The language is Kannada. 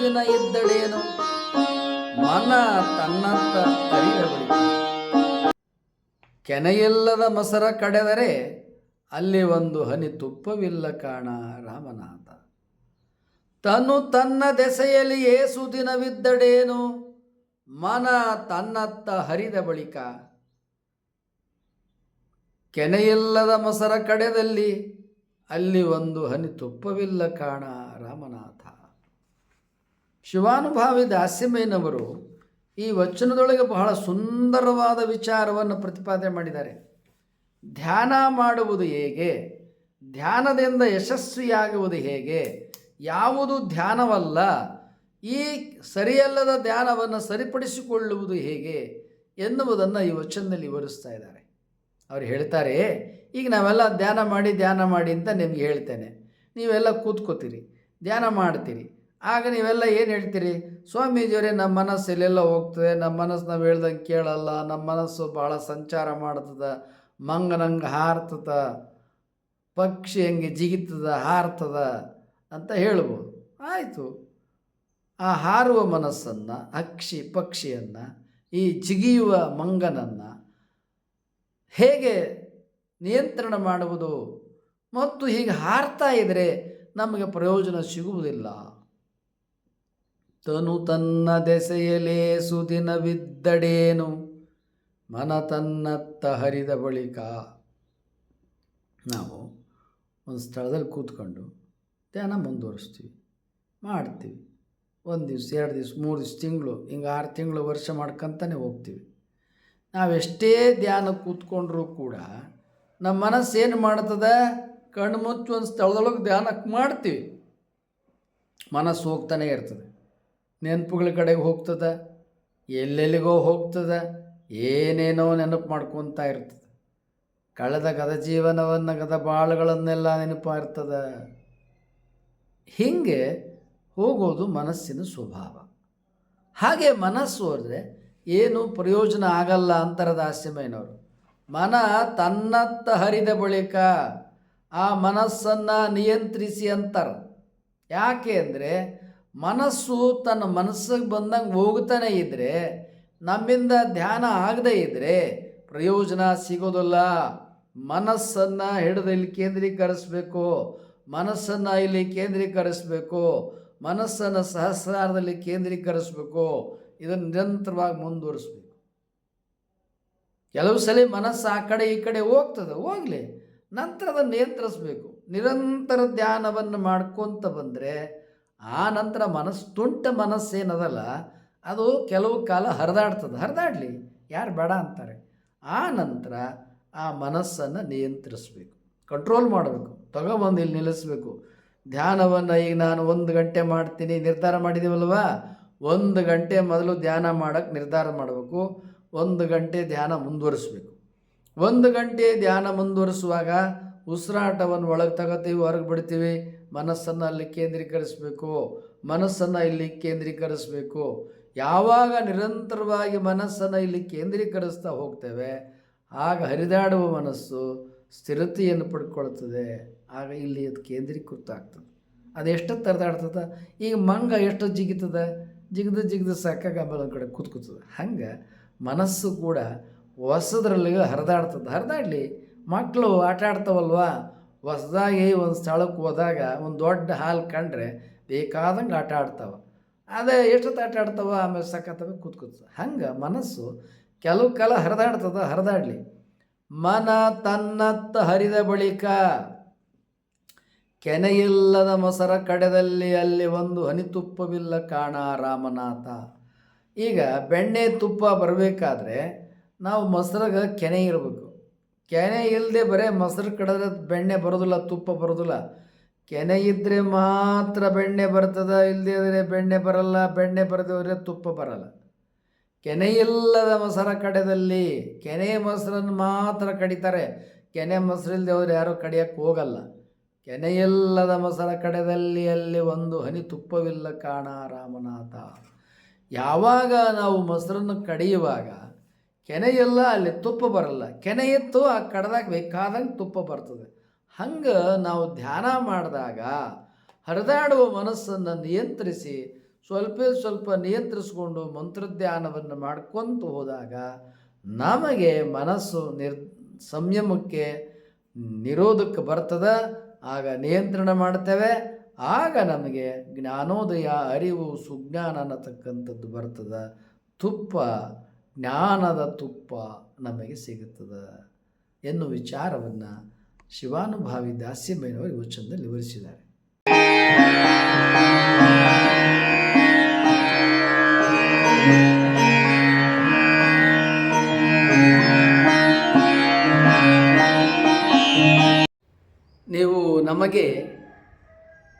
ದಿನ ಇದ್ದಡೇನು ಮನ ತನ್ನತ್ತ ಕರಿದವಳಿ ಕೆನೆಯಿಲ್ಲದ ಮೊಸರ ಕಡೆದರೆ ಅಲ್ಲಿ ಒಂದು ಹನಿ ತುಪ್ಪವಿಲ್ಲ ಕಾಣ ರಾಮನಾಥ. ತನು ತನ್ನ ದೆಸೆಯಲ್ಲಿ ಏಸು ದಿನವಿದ್ದಡೇನು ಮನ ತನ್ನತ್ತ ಹರಿದ ಬಳಿಕ. ಕೆನೆಯಿಲ್ಲದ ಮೊಸರ ಕಡೆದಲ್ಲಿ ಅಲ್ಲಿ ಒಂದು ಹನಿ ತುಪ್ಪವಿಲ್ಲ ಕಾಣ ರಾಮನಾಥ. ಶಿವಾನುಭಾವಿ ದಾಸ್ಯಮೇನವರು ಈ ವಚನದೊಳಗೆ ಬಹಳ ಸುಂದರವಾದ ವಿಚಾರವನ್ನು ಪ್ರತಿಪಾದನೆ ಮಾಡಿದ್ದಾರೆ. ಧ್ಯಾನ ಮಾಡುವುದು ಹೇಗೆ? ಧ್ಯಾನದಿಂದ ಯಶಸ್ವಿಯಾಗುವುದು ಹೇಗೆ? ಯಾವುದು ಧ್ಯಾನವಲ್ಲ? ಈ ಸರಿಯಲ್ಲದ ಧ್ಯಾನವನ್ನು ಸರಿಪಡಿಸಿಕೊಳ್ಳುವುದು ಹೇಗೆ ಎನ್ನುವುದನ್ನು ಈ ವಚನದಲ್ಲಿ ವಿವರಿಸ್ತಾ ಇದ್ದಾರೆ. ಅವರು ಹೇಳ್ತಾರೆ ಈಗ ನಾವೆಲ್ಲ ಧ್ಯಾನ ಮಾಡಿ ಧ್ಯಾನ ಮಾಡಿ ಅಂತ ನಿಮ್ಗೆ ಹೇಳ್ತೇನೆ. ನೀವೆಲ್ಲ ಕೂತ್ಕೋತೀರಿ, ಧ್ಯಾನ ಮಾಡ್ತೀರಿ. ಆಗ ನೀವೆಲ್ಲ ಏನು ಹೇಳ್ತೀರಿ? ಸ್ವಾಮೀಜಿಯವರೇ, ನಮ್ಮ ಮನಸ್ಸು ಎಲ್ಲೆಲ್ಲ ಹೋಗ್ತದೆ, ನಮ್ಮ ಮನಸ್ಸು ನಾವು ಹೇಳ್ದಂಗೆ ಕೇಳಲ್ಲ, ನಮ್ಮ ಮನಸ್ಸು ಭಾಳ ಸಂಚಾರ ಮಾಡ್ತದ, ಮಂಗನಂಗೆ ಹಾರ್ತದ, ಪಕ್ಷಿ ಹಂಗೆ ಜಿಗಿತದ, ಹಾರ್ತದ ಅಂತ ಹೇಳ್ಬೋದು. ಆಯಿತು. ಆ ಹಾರುವ ಮನಸ್ಸನ್ನು ಅಕ್ಷಿ ಪಕ್ಷಿಯನ್ನು, ಈ ಜಿಗಿಯುವ ಮಂಗನನ್ನು ಹೇಗೆ ನಿಯಂತ್ರಣ ಮಾಡುವುದು. ಮತ್ತು ಹೀಗೆ ಹಾರ್ತಾ ಇದ್ದರೆ ನಮಗೆ ಪ್ರಯೋಜನ ಸಿಗುವುದಿಲ್ಲ. ತನು ತನ್ನ ದೆಸೆಯಲೇ ಸುದಿನವಿದ್ದಡೇನು, ಮನ ತನ್ನತ್ತ ಹರಿದ ಬಳಿಕ. ನಾವು ಒಂದು ಸ್ಥಳದಲ್ಲಿ ಕೂತ್ಕೊಂಡು ಧ್ಯಾನ ಮುಂದುವರಿಸ್ತೀವಿ, ಮಾಡ್ತೀವಿ. ಒಂದು ದಿವ್ಸ, ಎರಡು ದಿವ್ಸ, ಮೂರು ದಿವ್ಸ, ತಿಂಗಳು, ಹಿಂಗೆ ಆರು ತಿಂಗಳು ವರ್ಷ ಮಾಡ್ಕಂತಾನೆ ಹೋಗ್ತೀವಿ. ನಾವೆಷ್ಟೇ ಧ್ಯಾನ ಕೂತ್ಕೊಂಡ್ರೂ ಕೂಡ ನಮ್ಮ ಮನಸ್ಸು ಏನು ಮಾಡ್ತದೆ? ಕಣ್ಣು ಮುಚ್ಚಿ ಒಂದು ಸ್ಥಳದೊಳಗೆ ಧ್ಯಾನಕ್ಕೆ ಮಾಡ್ತೀವಿ. ಮನಸ್ಸು ಹೋಗ್ತಾನೆ ಇರ್ತದೆ. ನೆನಪುಗಳ ಕಡೆಗೆ ಹೋಗ್ತದೆ. ಎಲ್ಲೆಲ್ಲಿಗೋ ಹೋಗ್ತದೆ. ಏನೇನೋ ನೆನಪು ಮಾಡ್ಕೊತಾ ಇರ್ತದೆ. ಕಳೆದ ಗದ ಜೀವನವನ್ನು, ಗದ ಬಾಳುಗಳನ್ನೆಲ್ಲ ನೆನಪು ಇರ್ತದೆ. ಹೀಗೆ ಹೋಗೋದು ಮನಸ್ಸಿನ ಸ್ವಭಾವ. ಹಾಗೆ ಮನಸ್ಸು ಹೋದರೆ ಏನು ಪ್ರಯೋಜನ ಆಗಲ್ಲ ಅಂತರದ ದಾಸ್ಯಮಯ್ಯನವರು ಮನ ತನ್ನತ್ತ ಹರಿದ ಬಳಿಕ ಆ ಮನಸ್ಸನ್ನು ನಿಯಂತ್ರಿಸಿ ಅಂತಾರೆ. ಯಾಕೆ ಅಂದರೆ ಮನಸ್ಸು ತನ್ನ ಮನಸ್ಸಿಗೆ ಬಂದಂಗೆ ಹೋಗ್ತಾನೆ ಇದ್ದರೆ ನಮ್ಮಿಂದ ಧ್ಯಾನ ಆಗದೇ ಇದ್ದರೆ ಪ್ರಯೋಜನ ಸಿಗೋದಿಲ್ಲ. ಮನಸ್ಸನ್ನು ಹಿಡಿದು ಇಲ್ಲಿ ಕೇಂದ್ರೀಕರಿಸಬೇಕು, ಮನಸ್ಸನ್ನು ಇಲ್ಲಿ ಕೇಂದ್ರೀಕರಿಸಬೇಕು, ಮನಸ್ಸನ್ನು ಸಹಸ್ರಾರದಲ್ಲಿ ಕೇಂದ್ರೀಕರಿಸಬೇಕು. ಇದನ್ನು ನಿರಂತರವಾಗಿ ಮುಂದುವರಿಸ್ಬೇಕು. ಕೆಲವು ಸಲ ಮನಸ್ಸು ಆ ಕಡೆ ಈ ಕಡೆ ಹೋಗ್ತದೆ, ಹೋಗಲಿ. ನಂತರ ಅದನ್ನು ನಿಯಂತ್ರಿಸಬೇಕು. ನಿರಂತರ ಧ್ಯಾನವನ್ನು ಮಾಡ್ಕೊತ ಬಂದರೆ ಆ ನಂತರ ಮನಸ್ಸು ತುಂಟ ಮನಸ್ಸೇನದಲ್ಲ, ಅದು ಕೆಲವು ಕಾಲ ಹರಿದಾಡ್ತದೆ. ಹರಿದಾಡಲಿ, ಯಾರು ಬೇಡ ಅಂತಾರೆ. ಆ ನಂತರ ಆ ಮನಸ್ಸನ್ನು ನಿಯಂತ್ರಿಸಬೇಕು. ಕಂಟ್ರೋಲ್ ಮಾಡಬೇಕು. ತಗೊಂಬಂದು ಇಲ್ಲಿ ನಿಲ್ಲಿಸಬೇಕು. ಧ್ಯಾನವನ್ನು ಈಗ ನಾನು ಒಂದು ಗಂಟೆ ಮಾಡ್ತೀನಿ, ನಿರ್ಧಾರ ಮಾಡಿದ್ದೀವಲ್ವಾ? ಒಂದು ಗಂಟೆ ಮೊದಲು ಧ್ಯಾನ ಮಾಡೋಕ್ಕೆ ನಿರ್ಧಾರ ಮಾಡಬೇಕು. ಒಂದು ಗಂಟೆ ಧ್ಯಾನ ಮುಂದುವರಿಸ್ಬೇಕು. ಒಂದು ಗಂಟೆ ಧ್ಯಾನ ಮುಂದುವರಿಸುವಾಗ ಉಸಿರಾಟವನ್ನು ಒಳಗೆ ತಗೋತೀವಿ, ಹೊರಗೆ ಬಿಡ್ತೀವಿ, ಮನಸ್ಸನ್ನು ಅಲ್ಲಿ ಕೇಂದ್ರೀಕರಿಸಬೇಕು, ಮನಸ್ಸನ್ನು ಇಲ್ಲಿ ಕೇಂದ್ರೀಕರಿಸಬೇಕು. ಯಾವಾಗ ನಿರಂತರವಾಗಿ ಮನಸ್ಸನ್ನು ಇಲ್ಲಿ ಕೇಂದ್ರೀಕರಿಸ್ತಾ ಹೋಗ್ತೇವೆ, ಆಗ ಹರಿದಾಡುವ ಮನಸ್ಸು ಸ್ಥಿರತೆಯನ್ನು ಪಡ್ಕೊಳ್ತದೆ, ಆಗ ಇಲ್ಲಿ ಅದು ಕೇಂದ್ರೀಕೃತ ಆಗ್ತದೆ ಅದು ಎಷ್ಟು ತರದಾಡ್ತದೆ ಈಗ ಮಂಗ ಎಷ್ಟು ಜಿಗಿತದೆ? ಜಿಗಿದು ಜಿಗಿದು ಸಾಕಾಗ ಆಮೇಲೆ ಒಂದು ಕಡೆ ಕೂತ್ಕೋತದೆ ಹಂಗೆ ಮನಸ್ಸು ಕೂಡ ಹೊಸದ್ರಲ್ಲಿ ಹರಿದಾಡ್ತದೆ. ಹರಿದಾಡಲಿ ಮಕ್ಕಳು ಆಟ ಆಡ್ತಾವಲ್ವಾ? ಹೊಸದಾಗಿ ಒಂದು ಸ್ಥಳಕ್ಕೆ ಹೋದಾಗ ಒಂದು ದೊಡ್ಡ ಹಾಲು ಕಂಡ್ರೆ ಬೇಕಾದಂಗೆ ಆಟ ಆಡ್ತಾವೆ. ಅದೇ ಎಷ್ಟೊತ್ತು ಆಟ ಆಡ್ತಾವ? ಆಮೇಲೆ ಸಕ್ಕತ್ತವೆ ಕೂತ್ಕೋತದೆ ಹಂಗೆ ಮನಸ್ಸು ಕೆಲವು ಕಾಲ ಹರಿದಾಡ್ತದ, ಹರಿದಾಡಲಿ. ಮನ ತನ್ನತ್ತ ಹರಿದ ಬಳಿಕ ಕೆನೆಯಿಲ್ಲದ ಮೊಸರ ಕಡೆದಲ್ಲಿ ಅಲ್ಲಿ ಒಂದು ಹನಿತುಪ್ಪವಿಲ್ಲ ಕಾಣ ರಾಮನಾಥ. ಈಗ ಬೆಣ್ಣೆ ತುಪ್ಪ ಬರಬೇಕಾದ್ರೆ ನಾವು ಮೊಸರಾಗ ಕೆನೆ ಇರಬೇಕು. ಕೆನೆ ಇಲ್ಲದೆ ಬರೇ ಮೊಸರು ಕಡಿದ್ರೆ ಬೆಣ್ಣೆ ಬರೋದಿಲ್ಲ, ತುಪ್ಪ ಬರೋದಿಲ್ಲ. ಕೆನೆ ಇದ್ದರೆ ಮಾತ್ರ ಬೆಣ್ಣೆ ಬರ್ತದೆ ಇಲ್ಲದೆ ಇದ್ರೆ ಬೆಣ್ಣೆ ಬರಲ್ಲ, ಬೆಣ್ಣೆ ಬರದೇ ತುಪ್ಪ ಬರಲ್ಲ. ಕೆನೆ ಇಲ್ಲದ ಮೊಸರ ಕಡೆದಲ್ಲಿ ಕೆನೆ ಮೊಸರನ್ನು ಮಾತ್ರ ಕಡಿತಾರೆ. ಕೆನೆ ಮೊಸರಿಲ್ಲದೆ ಅವ್ರು ಯಾರೂ ಕಡಿಯೋಕ್ಕೆ ಹೋಗಲ್ಲ. ಕೆನೆಯಿಲ್ಲದ ಮೊಸರ ಕಡೆದಲ್ಲಿ ಅಲ್ಲಿ ಒಂದು ಹನಿ ತುಪ್ಪವಿಲ್ಲ ಕಾಣ ರಾಮನಾಥ. ಯಾವಾಗ ನಾವು ಮೊಸರನ್ನು ಕಡಿಯುವಾಗ ಕೆನೆಯೆಲ್ಲ ಅಲ್ಲಿ ತುಪ್ಪ ಬರಲ್ಲ. ಕೆನೆ ಇತ್ತು ಆ ಕಡ್ದಾಗ ಬೇಕಾದಂಗೆ ತುಪ್ಪ ಬರ್ತದೆ. ಹಂಗೆ ನಾವು ಧ್ಯಾನ ಮಾಡಿದಾಗ ಹರಿದಾಡುವ ಮನಸ್ಸನ್ನು ನಿಯಂತ್ರಿಸಿ ಸ್ವಲ್ಪ ಸ್ವಲ್ಪ ನಿಯಂತ್ರಿಸ್ಕೊಂಡು ಮಂತ್ರಧ್ಯಾನವನ್ನು ಮಾಡ್ಕೊತ ಹೋದಾಗ ನಮಗೆ ಮನಸ್ಸು ನಿರ್ ಸಂಯಮಕ್ಕೆ ನಿರೋಧಕ್ಕೆ ಬರ್ತದೆ. ಆಗ ನಿಯಂತ್ರಣ ಮಾಡ್ತೇವೆ. ಆಗ ನಮಗೆ ಜ್ಞಾನೋದಯ, ಅರಿವು ಸುಜ್ಞಾನ ಅನ್ನತಕ್ಕಂಥದ್ದು ಬರ್ತದೆ. ತುಪ್ಪ, ಜ್ಞಾನದ ತುಪ್ಪ ನಮಗೆ ಸಿಗುತ್ತದೆ ಎನ್ನುವ ವಿಚಾರವನ್ನು ಶಿವಾನುಭಾವಿ ದಾಸ್ಯಮಯನವರು ವಚನದಲ್ಲಿ ವಿವರಿಸಿದ್ದಾರೆ. ನೀವು ನಮಗೆ